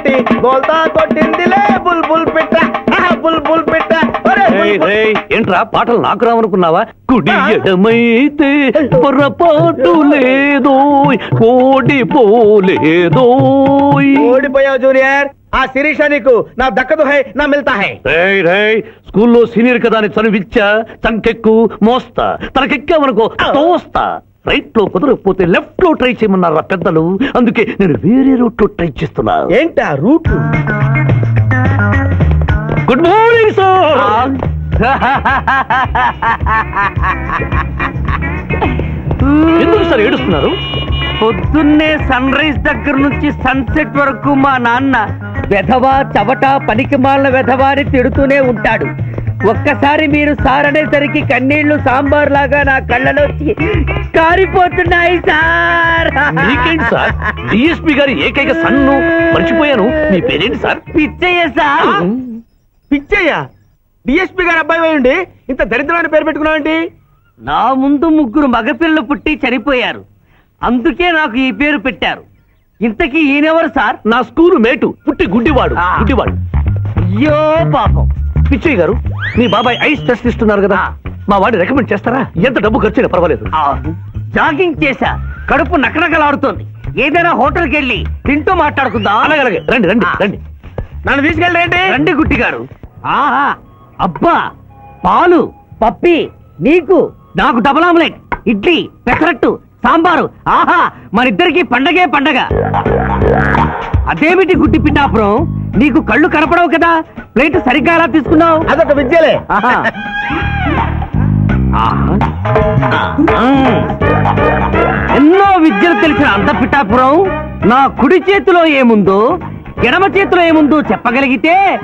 దాటి బోల్తా కొట్టిందిలే బుల్ బుల్ పిట్ట. బుల్ బుల్ పిట్ట ఏంట్రా పాటలు నాకు రావనుకున్నావా? కుడి? ఎడమైతే పొరపాటు లేదో కోడి పోలేదోయ్ ఓడిపోయావు జూనియర్. ఆ శిరీష నీకు నా దక్కదు హై నా మిల్తా హై రేయ్ రేయ్ స్కూల్లో సీనియర్ కదా అని చనువిచ్చా? చంకెక్కు మోస్తా. తనకెక్కామనుకో తోస్తా. రైట్లో కుదరకపోతే లెఫ్ట్లో ట్రై చేయమన్నారా పెద్దలు? అందుకే నేను వేరే రూట్లో ట్రై చేస్తున్నా. ఏంటా రూట్? గుడ్ మార్నింగ్ సార్ ఎందుకు సార్ ఏడుస్తున్నారు? పొద్దున్నే సన్ రైజ్ దగ్గర నుంచి సన్సెట్ వరకు మా నాన్న వెధవా చవట పనికి మాలిన వెధవా అని తిడుతూనే ఉంటాడు. ఒక్కసారి మీరు సార్ అనేసరికి కన్నీళ్ళు సాంబార్ లాగా నా కళ్ళలోకి కారిపోతున్నాయి సార్. మీకేంటి సార్? డిఎస్పి గారి ఏకైక సన్ను. మర్చిపోయాను. మీ పేరేంటి sir? Pichaiah sir. Pichaiah DSP గారి అబ్బాయి అయి ఉండి ఇంత దరిద్రమైన పేరు పెట్టుకున్నావేంటి? నా ముందు ముగ్గురు మగపిల్లలు పుట్టి చనిపోయారు. అందుకే నాకు ఈ పేరు పెట్టారు. ఇంతకీ ఈయనెవరు సార్? నా స్కూలు మేటు. పుట్టి గుడ్డివాడు. ఆ. గుడ్డివాడు. అయ్యో పాపం. పిచ్చయ్య గారు మీ బాబాయ్ ఐస్ టెస్ట్ ఇస్తున్నారు కదా మా వాడిని రికమెండ్ చేస్తారా? ఎంత డబ్బు ఖర్చు అయినా పర్వాలేదు. జాగింగ్ చేశా. కడుపు నకనకలాడుతోంది. ఏదైనా హోటల్కి వెళ్ళి తింటూ మాట్లాడుకుందాం. అలాగే అలాగే. రండి రండి. రండి. నన్ను తీసుకెళ్ళండి. రండి గుట్టి గారు. ఆహా అబ్బా పాలు పప్పి నీకు నాకు డబుల్ ఆమ్లెట్ ఇడ్లీ పెసరట్టు సాంబారు. ఆహా మనిద్దరికి పండగే పండగ. అదేమిటి గుడ్డి పిఠాపురం? నీకు కళ్ళు కనపడవు కదా? ప్లేట్ సరిగ్గా ఎలా తీసుకున్నావు? అదొక విద్యలే. ఆహా. ఆహా. మ్మ్. ఎన్నో విద్యలు తెలిసిన అంత పిఠాపురం నా కుడి చేతిలో ఏముందో ఎడమ చేతిలో ఏముందో చెప్పగలిగితే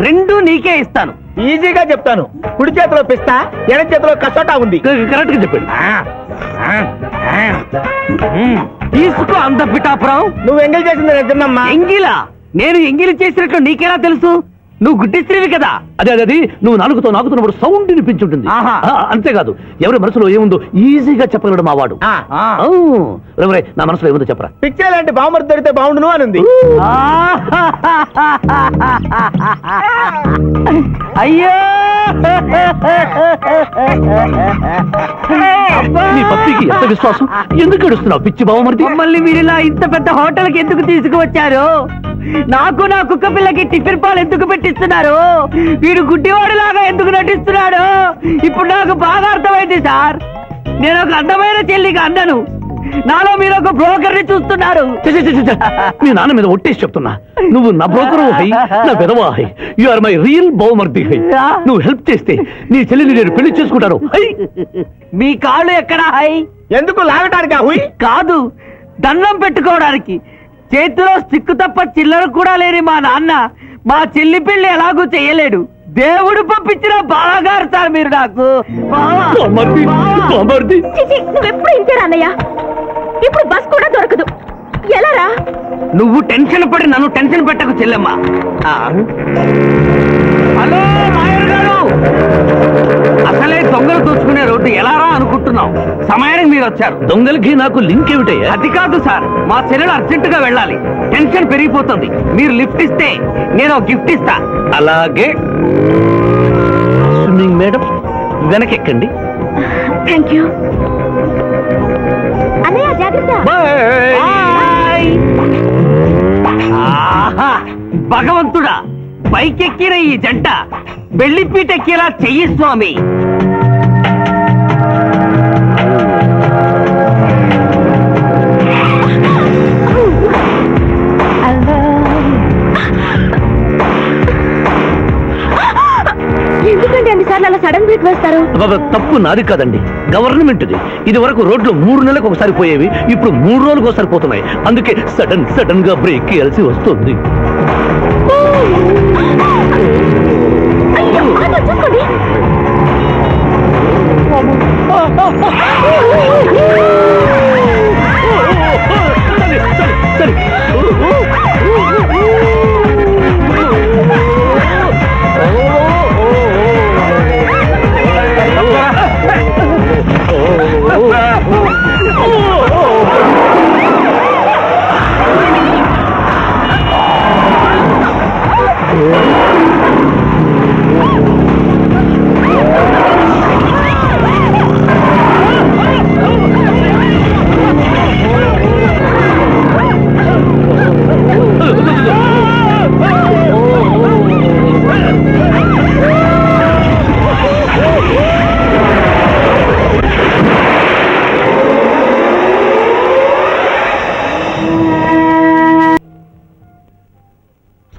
రెండు నీకే ఇస్తాను. ఈజీగా చెప్తాను. కుడి చేతిలో పిస్తా ఎడ చేతిలో కసోటా ఉంది. కరెక్ట్గా చెప్పండి. తీసుకో అంత పిఠాపురం. నువ్వు ఎంగిల్ చేసింది నిజమమ్మా ఎంగిలా? నేను ఎంగిలి చేసినట్లు నీకెలా తెలుసు? నువ్వు గుడ్డిస్త్రీవి కదా. అదే అదే నువ్వు నాలుగుతో నాకుతున్నప్పుడు సౌండ్ వినిపించుంటుంది అంతేకాదు ఎవరి మనసులో ఏముందో ఈజీగా చెప్పగలడు మా వాడు నా మనసులో ఏముందో చెప్పరా. పిచ్చే లాంటి బాంబర్ దొరికితే బాగుండును అని ఉంది అయ్యో! నీ పప్పికి ఎంత విశ్వాసం? ఎందుకు ఏడుస్తున్నావు పిచ్చి బావమరిది మమ్మల్ని మీరు ఇలా ఇంత పెద్ద హోటల్కి ఎందుకు తీసుకువచ్చారు? నాకు నా కుక్క పిల్లకి టిఫిన్ పాలు ఎందుకు పెట్టిస్తున్నారు? వీడు గుడ్డివాడు లాగా ఎందుకు నటిస్తున్నాడు? ఇప్పుడు నాకు బాగా అర్థమైంది సార్. నేను ఒక అందమైన చెల్లికి అందను. నాలో మీరు ఒక బ్రోకర్ని చూస్తున్నారు. ఛ, ఛ, ఛ, ఛ, ఛ. మీ నాన్న మీద ఒట్టేసి చెప్తున్నా. నువ్వు నా బ్రోకరు హై నా పెదవా hi you are my real బహుమర్ది high నువ్వు హెల్ప్ చేస్తే నీ చెల్లిని నేను పెళ్ళి చేసుకుంటాను. హై మీ కాళ్ళు ఎక్కడా హై ఎందుకు లాగటానికి హుయ్? కాదు దండం పెట్టుకోవడానికి. చేతిలో స్టిక్ తప్ప చిల్లర కూడా లేని మా నాన్న మా చెల్లి పెళ్ళి ఎలాగూ చేయలేడు. దేవుడు పంపించిన బాగారు సార్ మీరు నాకు. నువ్వెప్పుడు ఇంతే అన్నయ్య ఇప్పుడు బస్ కూడా దొరకదు. ఎలా రా? నువ్వు టెన్షన్ పడి నన్ను టెన్షన్ పెట్టకు చెల్లెమ్మ. హలో మాయర్ గారు. అసలే దొంగలు దోచుకునే రోడ్డు ఎలా రా అనుకుంటున్నావు సమయానికి మీరు వచ్చారు. దొంగలకి నాకు లింక్ ఏమిటయ్యా? అది కాదు సార్. మా చెల్లెలు అర్జెంట్గా వెళ్ళాలి. టెన్షన్ పెరిగిపోతుంది. మీరు లిఫ్ట్ ఇస్తే నేను గిఫ్ట్ ఇస్తా. అలాగే. స్విమ్మింగ్ మేడం వెనకెక్కండి. థ్యాంక్ యూ అన్నయ్య జాగ్రత్త. బాయ్. ఆహా భగవంతుడా. పైకెక్కిన ఈ జంట. బెల్లిపీటెక్కేలా చెయ్యి స్వామి. అబ్బబ్బ, తప్పు నాది కాదండి గవర్నమెంట్ది ఇది వరకు రోడ్లు మూడు నెలలకు ఒకసారి పోయేవి ఇప్పుడు మూడు రోజులకు ఒకసారి పోతున్నాయి అందుకే సడన్ సడన్గా బ్రేక్ వేయాల్సి వస్తుంది సరే, సరే,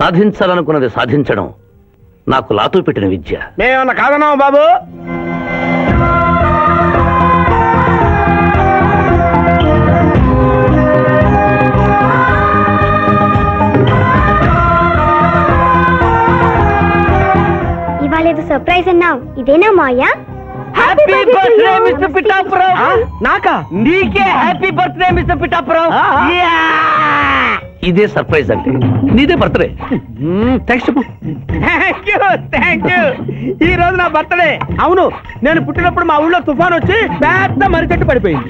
సాధించాలనుకున్నది సాధించడం నాకు లాతో పెట్టిన విద్య. మేమన్నా కాదన్నావా బాబు? ఇవాళ సర్ప్రైజ్ అన్నావు. ఇదేనా మాయా? Happy birthday mister Pithapuram? నాకా? నీకే హ్యాపీ బర్త్డే మిస్టర్ పిఠాపురం! ఇదే సర్ప్రైజ్ అంటే నీదే బర్త్డే థ్యాంక్స్ చెప్పు. థ్యాంక్ యూ థ్యాంక్ యూ ఈ రోజు నా బర్త్డే అవును నేను పుట్టినప్పుడు మా ఊళ్ళో తుఫాన్ వచ్చి పెద్ద మర్రి చెట్టు పడిపోయింది.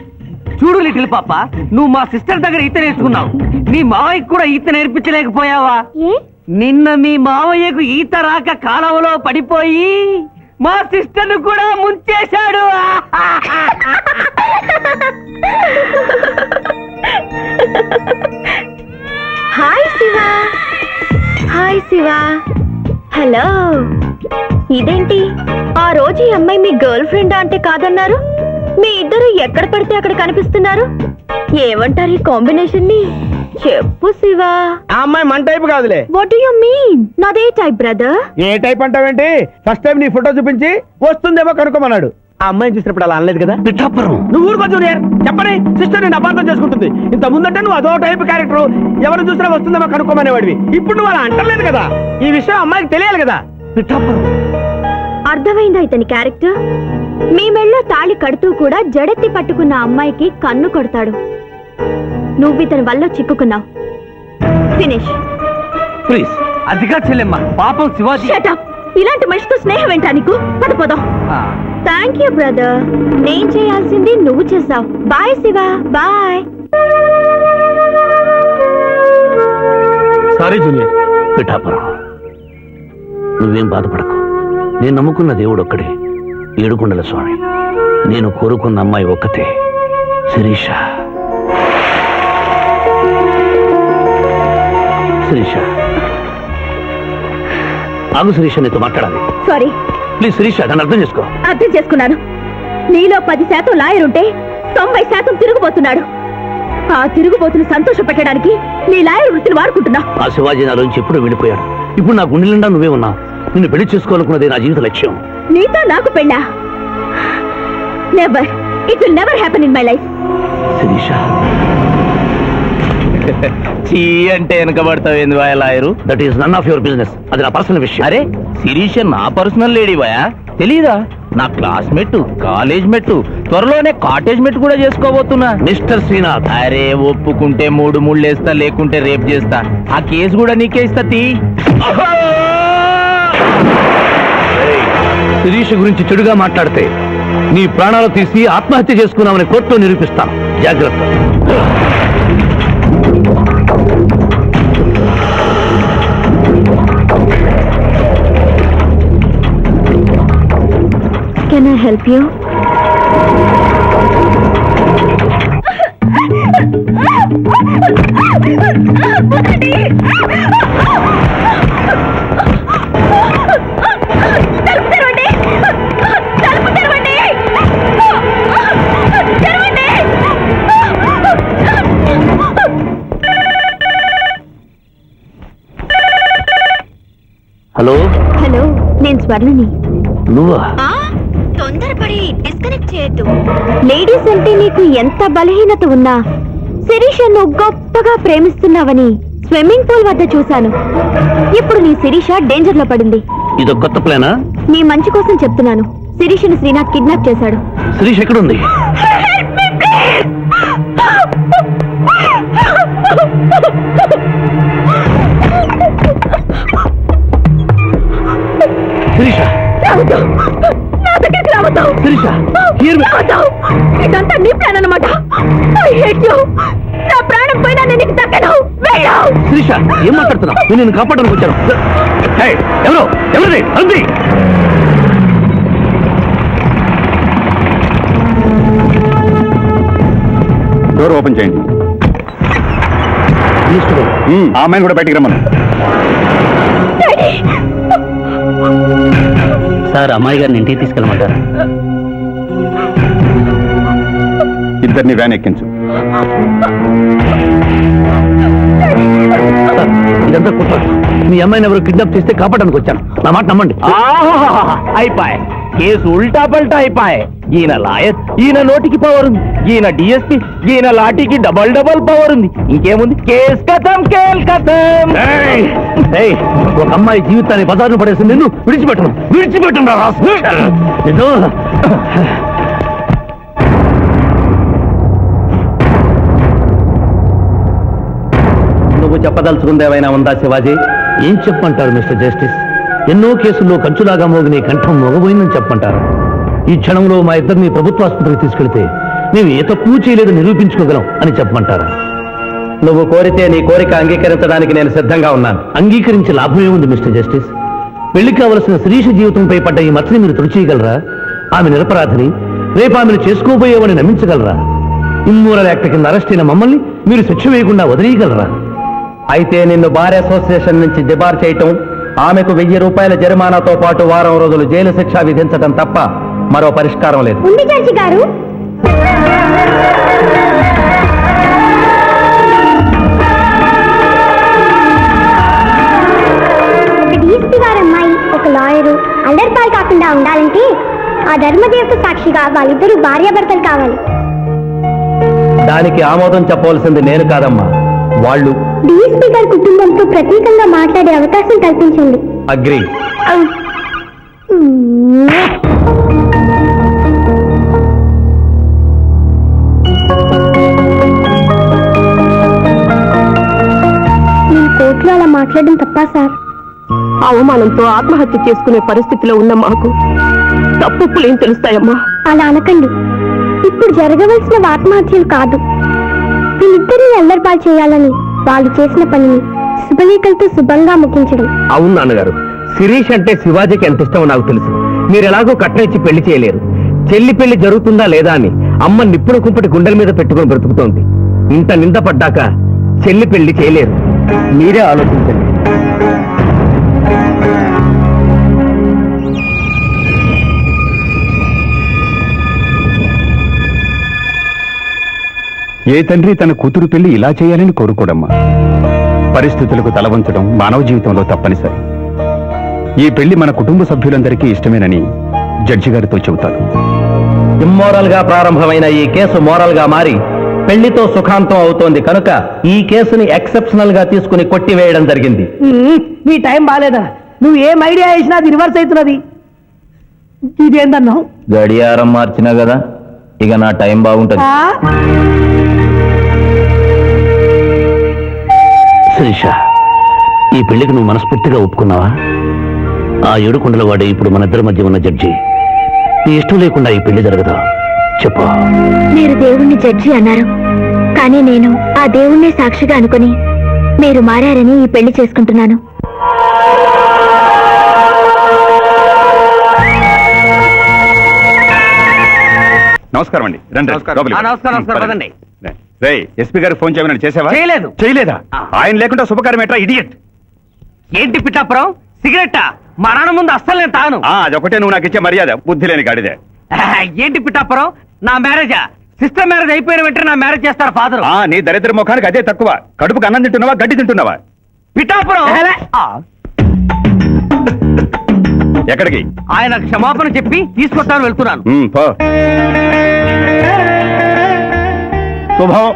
చూడు లిటిల్ పాప నువ్వు మా సిస్టర్ దగ్గర ఈత నేర్చుకున్నావు. నీ మావయ్యకు కూడా ఈత నేర్పించలేకపోయావా? ఏ? నిన్న మీ మావయ్యకు ఈత రాక కాలవలో పడిపోయి మా సిస్టర్ను కూడా ముంచేశాడు. Hi Shiva hi Shiva hello ఇదేంటి? ఆ రోజు ఈ అమ్మాయి మీ గర్ల్ ఫ్రెండ్ అంటే కాదన్నారు? మీ ఇద్దరు ఎక్కడ పడితే అక్కడ కనిపిస్తున్నారు? ఏమంటారు ఈ కాంబినేషన్ని చెప్పు శివ ఆ అమ్మాయి మన టైప్ కాదులే. వాట్ యు మీన్ నాదే టైప్ బ్రదర్ ఏ టైప్ అంటావేంటి? ఫస్ట్ టైం నీ ఫోటో చూపించి వస్తుందేమో కనుక్కోమన్నాడు. ఆ అమ్మాయిని చూసినప్పుడు అలా అనలేదు కదా? పిఠాపురం. నువ్వు ఊరుకో జూనియర్. చెప్పని సిస్టర్ నేను అపార్థం చేసుకుంటుంది. ఇంత ముందంటే నువ్వు అదో టైప్ క్యారెక్టర్. ఎవరు చూసినా వస్తుందేమో కనుక్కోమనేవాడివి. ఇప్పుడు నువ్వు అలా అంటలేదు కదా. ఈ విషయం అమ్మాయికి తెలియాలి కదా. పిఠాపురం. అర్థమైందా ఇతని క్యారెక్టర్? మీ మెళ్ళో తాళి కడుతూ కూడా జడెత్తి పట్టుకున్న అమ్మాయికి కన్ను కొడతాడు. నువ్వు ఇతని వల్ల చిక్కుకున్నావు. ఫినిష్. ప్లీజ్ అదిగా చెల్లెమ్మ పాపం శివాజీ. ఇలాంటి మనిషితో స్నేహం ఏంటా నీకు? పద పోదాం. ఆ, థ్యాంక్ యూ బ్రదర్ నేను చేయాల్సింది నువ్వు చేసావు bye Shiva bye sorry junior Pithapuram నువ్వేం బాధపడకు. నేను నమ్ముకున్న దేవుడు ఒక్కడే. ఏడుకొండల స్వామి. నేను కోరుకున్న అమ్మాయి ఒక్కతే. శిరీష. శిరీష. ఆగు శిరీష నీతో మాట్లాడాలి. సారీ ప్లీజ్ శిరీష నన్ను అర్థం చేసుకో. అర్థం చేసుకున్నాను. నీలో పది శాతం లాయర్ ఉంటే తొంభై శాతం తిరుగుబోతున్నాడు. ఆ తిరుగుబోతుని సంతోష పెట్టడానికి నీ లాయర్ వృత్తిని వాడుకుంటున్నావు ఆ శివాజీ నాలోంచి ఎప్పుడు వెళ్ళిపోయాడు ఇప్పుడు నా గుండె నిండా నువ్వే ఉన్నా. నిన్ను పెళ్ళి చేసుకోవాలనుకున్నదే నా జీవిత లక్ష్యం. నీతో నాకు పెళ్ళా? Never it will never happen in my life Sirisha. చీ అంటే వెనకబడతావు lawyer? That is none of your business అది నా పర్సనల్ విషయం. అరే శిరీష నా పర్సనల్ లేడీ బాయా తెలీదా? నా క్లాస్మేట్ కాలేజ్ మెట్ త్వరలోనే కాటేజ్ మెట్ కూడా చేసుకోబోతున్నా. మిస్టర్ శ్రీనాథ్ అరే ఒప్పుకుంటే మూడు ముళ్ళు వేస్తా లేకుంటే రేప్ చేస్తా. ఆ కేసు కూడా నీకే ఇస్తా తీ శిరీష గురించి చెడుగా మాట్లాడితే నీ ప్రాణాలు తీసి ఆత్మహత్య చేసుకున్నామని కోర్టులో నిరూపిస్తాను. జాగ్రత్త. Can I help you hello hello నేను స్వర్ణని. నువ్వా? చేయొద్దు లేడీస్ అంటే నీకు ఎంత బలహీనత ఉన్నా శిరీష నువ్వు గొప్పగా ప్రేమిస్తున్నావని స్విమ్మింగ్ పూల్ వద్ద చూశాను. ఇప్పుడు నీ శిరీష డేంజర్లో పడింది. ఇదో కొత్త ప్లానా? నీ మంచి కోసం చెప్తున్నాను. శిరీషని శ్రీనాథ్ కిడ్నాప్ చేశాడు. శిరీష్ ఎక్కడుంది? శిరీష! శిరీష me- రావద్దు ఇదంతా నీ ప్లాన్ అన్నమాట. ఐ హేట్ యు నా ప్రాణం పోయినా నేను నీకు దక్కను. వెళ్ళు. శిరీష ఏం మాట్లాడుతున్నావు? నేను నిన్ను కాపాడడానికి వచ్చాను. హే, ఎవరు? ఎవరిది? అంది డోర్ ఓపెన్ చేయండి. ఆ అమ్మాయిని కూడా బయటికి రమ్మను. సార్ అమ్మాయి గారిని ఇంటికి తీసుకెళ్ళమంటారా? ఇద్దరిని వ్యాన్ ఎక్కించు. ఇదంతా కుట్ర. మీ అమ్మాయిని ఎవరు కిడ్నాప్ చేస్తే కాపాడడానికి వచ్చాను. నా మాట నమ్మండి. అయిపాయ్. కేసు ఉల్టా పల్టా అయిపాయ్. ఈయన లాయర్ ఈయన నోటికి పవర్ ఉంది. ఈయన డిఎస్పి ఈయన లాఠీకి డబల్ డబల్ పవర్ ఉంది. ఇంకేముంది? కేస్ కథం కేల్ కథం! ఒక అమ్మాయి జీవితాన్ని బజార్ను పడేసింది నిన్ను విడిచిపెట్టను. విడిచిపెట్టను. నిన్ను. నువ్వు చెప్పదలుచుకుంది ఏమైనా ఉందా శివాజీ? ఏం చెప్పంటారు మిస్టర్ జస్టిస్? ఎన్నో కేసుల్లో కంచులాగా మోగిన కంఠం మోగబోయిందని చెప్పంటారు ఈ క్షణంలో మా ఇద్దరిని ప్రభుత్వ ఆసుపత్రికి తీసుకెళ్తే మేము ఏ తప్పు చేయలేదని నిరూపించుకోగలం అని చెప్పమంటారా? నువ్వు కోరితే నీ కోరిక అంగీకరించడానికి నేను సిద్ధంగా ఉన్నాను. అంగీకరించి లాభమే ఉంది మిస్టర్ జస్టిస్. పెళ్ళి కావలసిన శిరీష జీవితంపై పడ్డ ఈ మచ్చని మీరు తుడిచేయగలరా? ఆమె నిరపరాధిని రేపు ఆమెను చేసుకోబోయేవని నమ్మించగలరా? ఇమ్మూరల్ యాక్ట్ కింద అరెస్ట్ అయిన మమ్మల్ని మీరు శిక్ష వేయకుండా వదిలేయగలరా? అయితే నిన్ను బార్ అసోసియేషన్ నుంచి డిబార్ చేయటం ఆమెకు వెయ్యి రూపాయల జరిమానాతో పాటు వారం రోజులు జైలు శిక్ష విధించడం తప్ప మరో పరిష్కారం లేదు. ఉంది జడ్జి గారు. అమ్మాయి ఒక లాయరు అల్లరిపాలు కాకుండా ఉండాలంటే ఆ ధర్మదేవత సాక్షిగా వాళ్ళిద్దరూ భార్యాభర్తలు కావాలి. దానికి ఆమోదం చెప్పవలసింది నేను కాదమ్మా వాళ్ళు. డిఎస్పీ గారి కుటుంబంతో ప్రత్యేకంగా మాట్లాడే అవకాశం కల్పించండి. అగ్రి. మాట్లాడడం తప్పా సార్? అవమానంతో ఆత్మహత్య చేసుకునే పరిస్థితిలో ఉన్న మాకు తప్పులేం తెలుస్తాయమ్మా. అలా అనకండి. ఇప్పుడు జరగవలసిన ఆత్మహత్యలు కాదు. వీళ్ళిద్దరిని అల్లరిపాలు చేయాలని వాళ్ళు చేసిన పనిని శుభలేఖలతో శుభంగా ముగించడం. అవును నాన్నగారు శిరీష్ అంటే శివాజీకి ఎంత ఇష్టమో నాకు తెలుసు. మీరు ఎలాగో కట్నం ఇచ్చి పెళ్ళి చేయలేరు. చెల్లి పెళ్ళి జరుగుతుందా లేదా అని అమ్మ నిప్పుల కుంపటి గుండెల మీద పెట్టుకుని బ్రతుకుతోంది. ఇంత నింద పడ్డాక చెల్లి పెళ్ళి చేయలేరు. మీరే ఆలోచించండి. ఏ తండ్రి తన కూతురు పెళ్ళి ఇలా చేయాలని కోరుకోడమ్మా? పరిస్థితులకు తల వంచడం మానవ జీవితంలో తప్పనిసరి. ఈ పెళ్ళి మన కుటుంబ సభ్యులందరికీ ఇష్టమేనని జడ్జి గారితో చెబుతాను. ఇమ్మోరల్గా ప్రారంభమైన ఈ కేసు మోరల్గా మారి పెళ్ళితో సుఖాంతం అవుతోంది కనుక ఈ కేసుని ఎక్సెప్షనల్గా తీసుకుని కొట్టివేయడం జరిగింది. నీ టైం బాలేదా? నువ్వు ఏం ఐడియా వేసినా అది రివర్స్ అవుతున్నది. ఇదేందన్నావు? గడియారం మార్చినా కదా ఇక నా టైం బాగుంటది. శిరీష ఈ పెళ్ళికి నువ్వు మనస్ఫూర్తిగా ఒప్పుకున్నావా? ఆ ఏడుకొండల వాడే ఇప్పుడు మన ఇద్దరి మధ్య ఉన్న జడ్జి. నీ ఇష్టం లేకుండా ఈ పెళ్ళి జరగదా? చెప్పు. మీరు దేవుణ్ణి జడ్జి అన్నారు. కానీ నేను ఆ దేవుణ్ణే సాక్షిగా అనుకుని మీరు మారారని ఈ పెళ్ళి చేసుకుంటున్నాను. నమస్కారం అండి. రండి లోపలికి. ఆ, నమస్కారం, నమస్కారం, పదండి. రేయ్ ఎస్పీ గారు ఫోన్ చేయమని చేసావా? చేయలేదు. చేయలేదా? ఆయన లేకుండా శుభకార్యం ఎట్రా ఇడియట్? ఏంటి పిట్టాపురం సిగరెట్టా? మా నాన్న ముందు అస్సలు నేను తాను అదొకటే నువ్వు నాకు ఇచ్చే మర్యాద బుద్ధి లేని గాడిదే. ఏంటి పిట్టాపురం నా మ్యారేజా సిస్టర్ మ్యారేజ్ అయిపోయిన వెంటనే నా మ్యారేజ్ చేస్తారు ఫాదర్ ఆ నీ దరిద్ర ముఖానికి అదే తక్కువ. కడుపుకు అన్నం తింటున్నావా గడ్డి తింటున్నావా? పిఠాపురం! ఎక్కడికి? ఆయన క్షమాపణ చెప్పి తీసుకొస్తాను వెళ్తున్నాను. శుభం.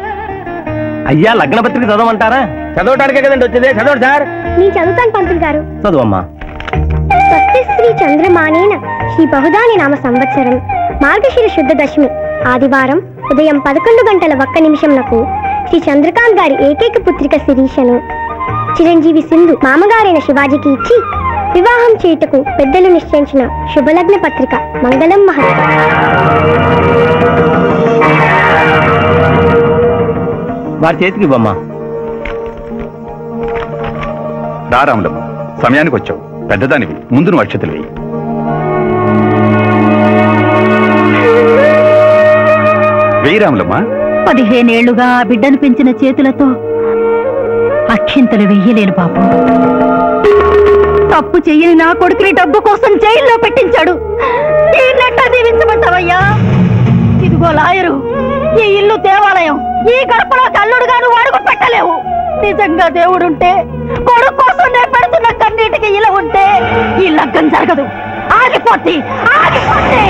అయ్యా లగ్న పత్రిక చదవమంటారా? చదవటానికే కదండి వచ్చేది. చదవండి సార్. నేను చదువుతాను పంతులు గారు. చదువమ్మా. స్వస్తి శ్రీ చంద్రమానేన శ్రీ బహుదాని నామ సంవత్సరం. మార్గశిర శుద్ధ దశమి ఆదివారం ఉదయం పదకొండు గంటల ఒక్క నిమిషంలకు శ్రీ చంద్రకాంత్ గారి ఏకైక పుత్రిక శిరీషను చిరంజీవి సింధు మామగారైన శివాజీకి ఇచ్చి వివాహం చేయుటకు పెద్దలు నిశ్చయించిన శుభలగ్న పత్రిక మంగళం మహత్వం వారి చేతికి రారాములమ్మ సమయానికి వచ్చావు. పెద్దదానివి ముందు నువ్వు అక్షతలు వేయి. వేయి పదిహేనేళ్ళుగా ఆ బిడ్డను పెంచిన చేతులతో అక్షింతలు వెయ్యలేను పాపం తప్పు చెయ్యని నా కొడుకుని డబ్బు కోసం జైల్లో పెట్టించాడు. దీన్నెట్టా దీవించమంటావయ్యా? ఇదిగో లాయరు ఈ ఇల్లు దేవాలయం ఈ గడపలో కల్లుడుగా నువ్వు అడుగు పెట్టలేవు. నిజంగా దేవుడుంటే కొడుకు కోసం నేను పెడుతున్న కన్నీటికి ఇలా ఉంటే ఈ లగ్గం జరగదు. ఆగిపోతే ఆగిపోతే.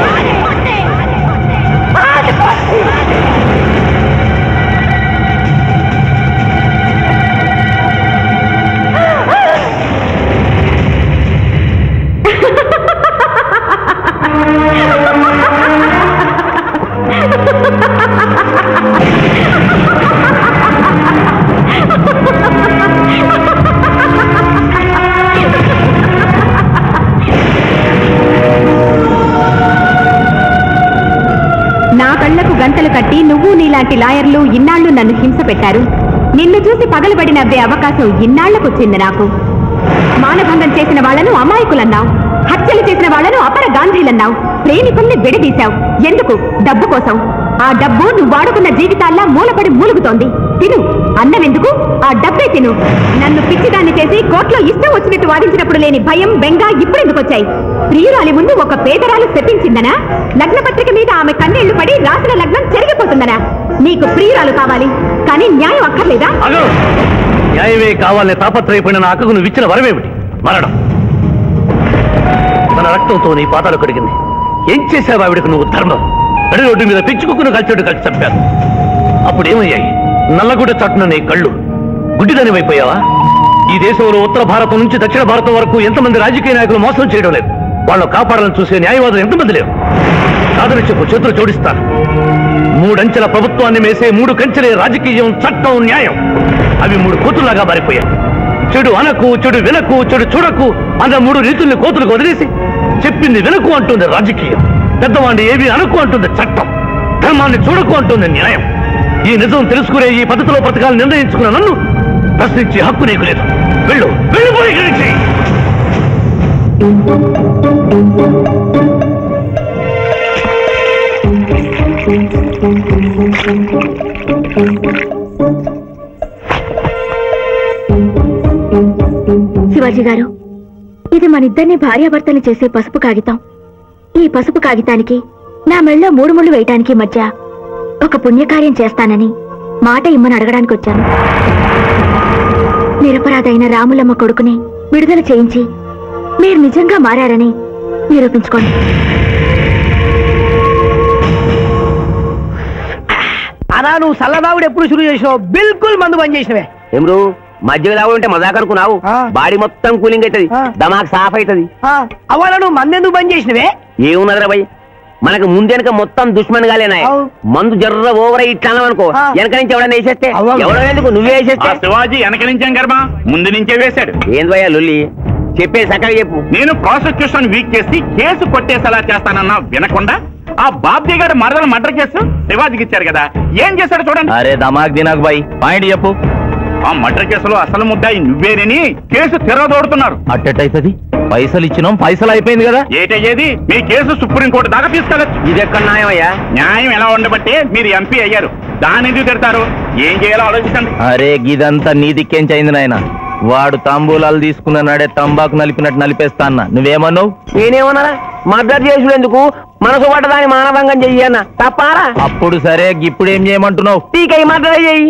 లాంటి లాయర్లు ఇన్నాళ్ళు నన్ను హింస పెట్టారు. నిన్ను చూసి పగలబడి నవ్వే అవకాశం ఇన్నాళ్ళకొచ్చింది నాకు. మానభంగం చేసిన వాళ్ళను అమాయకులన్నావు. హత్యలు చేసిన వాళ్ళను అపర గాంధీలన్నావు. ప్రేమికుల్ని విడదీశావు. ఎందుకు? డబ్బు కోసం. ఆ డబ్బు నువ్వు వాడుకున్న జీవితాల్లా మూలపడి మూలుగుతోంది. తిను. అన్నమెందుకు ఆ డబ్బే తిను. నన్ను పిచ్చిదాన్ని చేసి కోర్టులో ఇష్టం వచ్చినట్టు వాదించినప్పుడు లేని భయం బెంగ ఇప్పుడు ఎందుకు వచ్చాయి? ప్రియురాలి ముందు ఒక పేదరాలు శపించిందనా? లగ్నపత్రిక మీద ఆమె కన్నీళ్ళు పడి రాసిన లగ్నం చెరిగిపోతుందనా? నీకు ప్రియురాలు కావాలి. కానీ న్యాయం అక్కర్లేదా? అగో! న్యాయమే కావాలని తాపత్రయపడిన నా అక్కకు నువ్వు ఇచ్చిన వరమేమిటి? మరణం. తన రక్తంతో నీ పాదాలు కడిగింది. ఏం చేశావు ఆవిడకు నువ్వు ధర్మం? నడి రోడ్డు మీద పిచ్చుకుక్కును కలిచాడు కలిసి చంపారు. అప్పుడు ఏమయ్యాయి నల్లగుడ్డ చట్టున నీ కళ్ళు గుడ్డిదనివైపోయావా ఈ దేశంలో ఉత్తర భారతం నుంచి దక్షిణ భారతం వరకు ఎంతమంది రాజకీయ నాయకులు మోసం చేయడం లేదు. వాళ్ళు కాపాడాలని చూసే న్యాయవాదులు ఎంతమంది లేరు? కాదని చెప్పు చేతులు జోడిస్తాను. మూడంచెల ప్రభుత్వాన్ని మేసే మూడు కంచెలే రాజకీయం చట్టం న్యాయం. అవి మూడు కోతుల్లాగా మారిపోయాయి. చెడు అనకు చెడు వినకు చెడు చూడకు అన్న మూడు రీతుల్ని కోతులకు వదిలేసి చెప్పింది వినకు అంటుంది రాజకీయం. పెద్దవాడిని ఏవి అనకు అంటుంది చట్టం. ధర్మాన్ని చూడకు అంటుంది న్యాయం. ఈ నిజం తెలుసుకునే ఈ పద్ధతిలో బ్రతకాలు నిర్ణయించుకున్న నన్ను ప్రశ్నించే హక్కు నీకు లేదు. వెళ్ళు వెళ్ళిపోయి శివాజీ గారు ఇది మన ఇద్దరిని భార్యాభర్తలు చేసే పసుపు కాగితం. ఈ పసుపు కాగితానికి నా మెళ్ళో మూడు ముళ్ళు వేయటానికి మధ్య ఒక పుణ్యకార్యం చేస్తానని మాట ఇమ్మని అడగడానికి వచ్చాను. నిరపరాధైన రాములమ్మ కొడుకుని విడుదల చేయించి మీరు నిజంగా మారారని నిరూపించుకోండి. అనా నువ్వు సల్లదావుడు ఎప్పుడు శురు చేసినావు? బిల్కుల్ మందు బంద్ చేసినవే ఏమ్రు? మధ్య తాగు ఉంటే మజాక్ అనుకున్నావు. బాడీ మొత్తం కూలింగ్ అవుతుంది. దమాక్ సాఫ్ అవుతుంది. అవ్వాల నువ్వు? మందెందుకు బంద్ చేసినవే? ఏమున్నదిరా భయ్ మనకు ముందెనక మొత్తం దుష్మన్ గాలేనాయి. మందు జర్ర ఓవర్ ఇట్లా అనుకో. వెనక నుంచి ఎవడన్నా వేసేస్తే. ఎవడో ఎందుకు? నువ్వే వేసేస్తే? శివాజీ వెనక నుంచాం కర్మ? ముందు నుంచే వేశాడు. ఏంది భయ్యా లొల్లి? చెప్పే చక్కగా చెప్పు. నేను ప్రాసిక్యూషన్ వీక్ చేసి కేసు కొట్టేసేలా చేస్తానన్నా వినకుండా ఆ బాబ్జీ గారి మరదల మర్డర్ కేసు శివాజీకి ఇచ్చారు కదా. ఏం చేశాడు చూడండి. అరే దమాక్ దినాక్ బాయ్ పాయింట్ చెప్పు. ఆ మర్డర్ కేసులో అసలు ముద్దాయి నువ్వేనని కేసు తిరగదోడుతున్నారు అట్టెట్టయితది? పైసలు ఇచ్చినాం పైసలు అయిపోయింది కదా? ఏటయ్యేది? మీ కేసు సుప్రీంకోర్టు దాకా తీసుకెళ్ళచ్చు. ఇది ఎక్కడ న్యాయం అయ్యా న్యాయం ఎలా ఉండబట్టే మీరు ఎంపీ అయ్యారు. దాని ఎందుకు తిడతారు? ఏం చేయాలో ఆలోచించండి. అరే గిదంతా నీ దిక్కేంచైంది నాయన? వాడు తాంబూలాలు తీసుకున్న నాడే తంబాకు నలిపినట్టు నలిపేస్తా అన్న. నువ్వేమన్నావు? నేనేమన్నారా మర్డర్ చేసుడు ఎందుకు? మనసు పడ్డదాని మానభంగం చెయ్యన్న తప్పారా అప్పుడు సరే ఇప్పుడు ఏం చేయమంటున్నావు? టీకై మర్డర్ చెయ్యి.